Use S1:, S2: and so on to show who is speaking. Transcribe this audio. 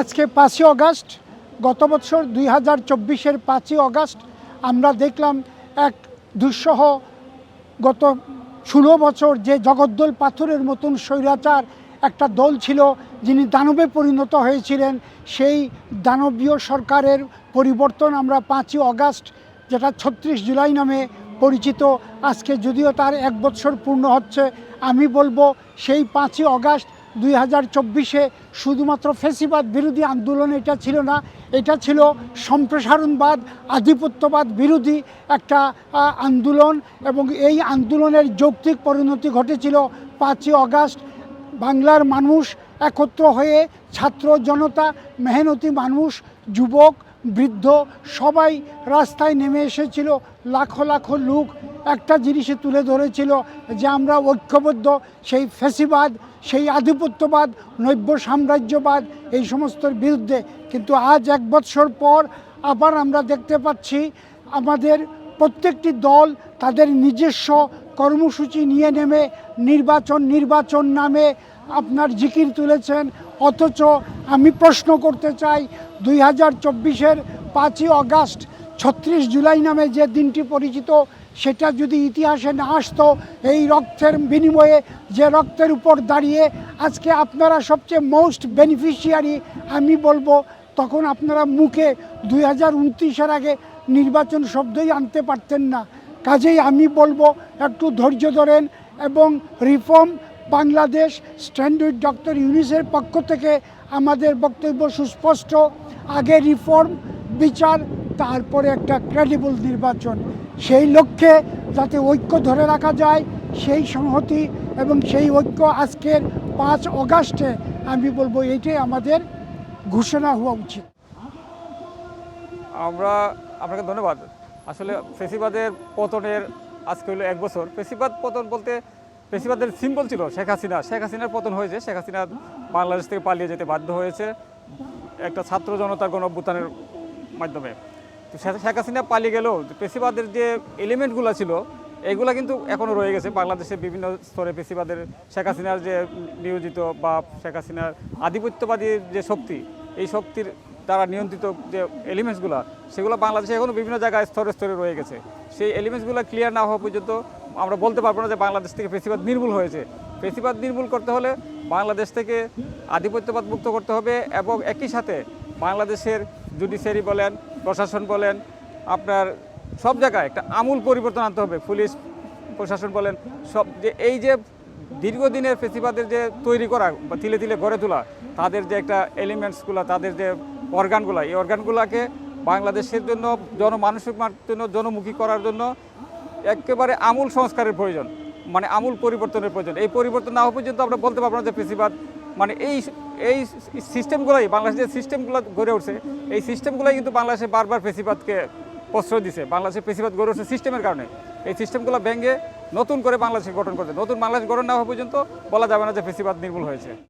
S1: আজকে পাঁচই অগাস্ট, গত বছর দুই হাজার চব্বিশের পাঁচই অগাস্ট, আমরা দেখলাম এক দুঃসহ গত ষোলো বছর যে জগদ্দল পাথরের মতন স্বৈরাচার একটা দল ছিল, যিনি দানবে পরিণত হয়েছিলেন, সেই দানবীয় সরকারের পরিবর্তন আমরা পাঁচই অগাস্ট, যেটা ছত্রিশ জুলাই নামে পরিচিত, আজকে যদিও তার এক বছর পূর্ণ হচ্ছে, আমি বলব সেই পাঁচই অগাস্ট দুই হাজার চব্বিশে শুধুমাত্র ফেসিবাদ বিরোধী আন্দোলন, এটা ছিল না। এটা ছিল সম্প্রসারণবাদ, আধিপত্যবাদ বিরোধী একটা আন্দোলন এবং এই আন্দোলনের যৌক্তিক পরিণতি ঘটেছিল পাঁচই অগাস্ট। বাংলার মানুষ একত্র হয়ে ছাত্র জনতা, মেহনতি মানুষ, যুবক, বৃদ্ধ সবাই রাস্তায় নেমে এসেছিল। লাখো লাখো লোক একটা জিনিসে তুলে ধরেছিল যে আমরা ঐক্যবদ্ধ, সেই ফেসিবাদ, সেই আধিপত্যবাদ নৈব্য সাম্রাজ্যবাদ, এই সমস্তর বিরুদ্ধে। কিন্তু আজ এক বৎসর পর আবার আমরা দেখতে পাচ্ছি আমাদের প্রত্যেকটি দল তাদের নিজস্ব কর্মসূচি নিয়ে নেমে, নির্বাচন নির্বাচন নামে আপনার জিকির তুলেছেন। অথচ আমি প্রশ্ন করতে চাই, দুই হাজার চব্বিশের পাঁচই অগাস্ট ছত্রিশ জুলাই নামে যে দিনটি পরিচিত, সেটা যদি ইতিহাসে না আসতো, এই রক্তের বিনিময়ে যে রক্তের উপর দাঁড়িয়ে আজকে আপনারা সবচেয়ে মোস্ট বেনিফিশিয়ারি আমি বলব, তখন আপনারা মুখে দুই হাজার উনত্রিশের আগে নির্বাচন শব্দই আনতে পারতেন না। কাজেই আমি বলব, একটু ধৈর্য ধরেন এবং রিফর্ম বাংলাদেশ স্ট্যান্ডার্ড ডক্টর ইউনিসের পক্ষ থেকে আমাদের বক্তব্য সুস্পষ্ট। আগে রিফর্ম বিচার তারপরে একটা ক্রেডিবল নির্বাচন। সেই লক্ষ্যে যাতে ঐক্য ধরে রাখা যায়, সেই সংহতি এবং সেই ঐক্য আজকের পাঁচ অগাস্টে আমি বলব এইটাই আমাদের ঘোষণা হওয়া উচিত।
S2: আমরা আপনাকে ধন্যবাদ। আসলে ফেসিবাদের পতনের আজকে হলো এক বছর। ফেসিবাদ পতন বলতে ফেসিবাদের সিম্বল ছিল শেখ হাসিনা। শেখ হাসিনার পতন হয়েছে। শেখ হাসিনা বাংলাদেশ থেকে পালিয়ে যেতে বাধ্য হয়েছে একটা ছাত্র জনতার গণ অভ্যুত্থানের মাধ্যমে। তো শেখ হাসিনা পালিয়ে গেলেও ফেসিবাদের যে এলিমেন্টগুলো ছিল, এগুলো কিন্তু এখনও রয়ে গেছে। বাংলাদেশের বিভিন্ন স্তরে পেশিবাদের শেখ হাসিনার যে নিয়োজিত বা শেখ হাসিনার আধিপত্যবাদী যে শক্তি, এই শক্তির দ্বারা নিয়ন্ত্রিত যে এলিমেন্টসগুলো, সেগুলো বাংলাদেশে এখনও বিভিন্ন জায়গায় স্তরে স্তরে রয়ে গেছে। সেই এলিমেন্টসগুলো ক্লিয়ার না হওয়া পর্যন্ত আমরা বলতে পারব না যে বাংলাদেশ থেকে পেশিবাদ নির্মূল হয়েছে। পেশিবাদ নির্মূল করতে হলে বাংলাদেশ থেকে আধিপত্যবাদ মুক্ত করতে হবে এবং একই সাথে বাংলাদেশের জুডিশিয়ারি বলেন প্রশাসন বলেন, আপনার সব জায়গায় একটা আমূল পরিবর্তন আনতে হবে। পুলিশ, প্রশাসন বলেন, সব যে এই যে দীর্ঘদিনের ফেসিবাদের যে তৈরি করা বা তিলে তিলে গড়ে তোলা, তাদের যে একটা এলিমেন্টসগুলো, তাদের যে অর্গানগুলো, এই অর্গানগুলোকে বাংলাদেশের জন্য জনমানসিক জন্য, জনমুখী করার জন্য একেবারে আমূল সংস্কারের প্রয়োজন মানে আমূল পরিবর্তনের প্রয়োজন। এই পরিবর্তন না হওয়া পর্যন্ত আমরা বলতে পারব না যে ফেসিবাদ মানে এই এই সিস্টেমগুলোই, বাংলাদেশের সিস্টেমগুলো গড়ে উঠছে, এই সিস্টেমগুলোই কিন্তু বাংলাদেশে বারবার পেশিপাতকে প্রশ্রয় দিছে। বাংলাদেশের পেশিপাত গড়ে উঠছে সিস্টেমের কারণে। এই সিস্টেমগুলো ব্যাঙ্গে নতুন করে বাংলাদেশ গঠন করছে। নতুন বাংলাদেশ গঠন না হওয়া পর্যন্ত বলা যাবে না যে পেশিপাত নির্মূল হয়েছে।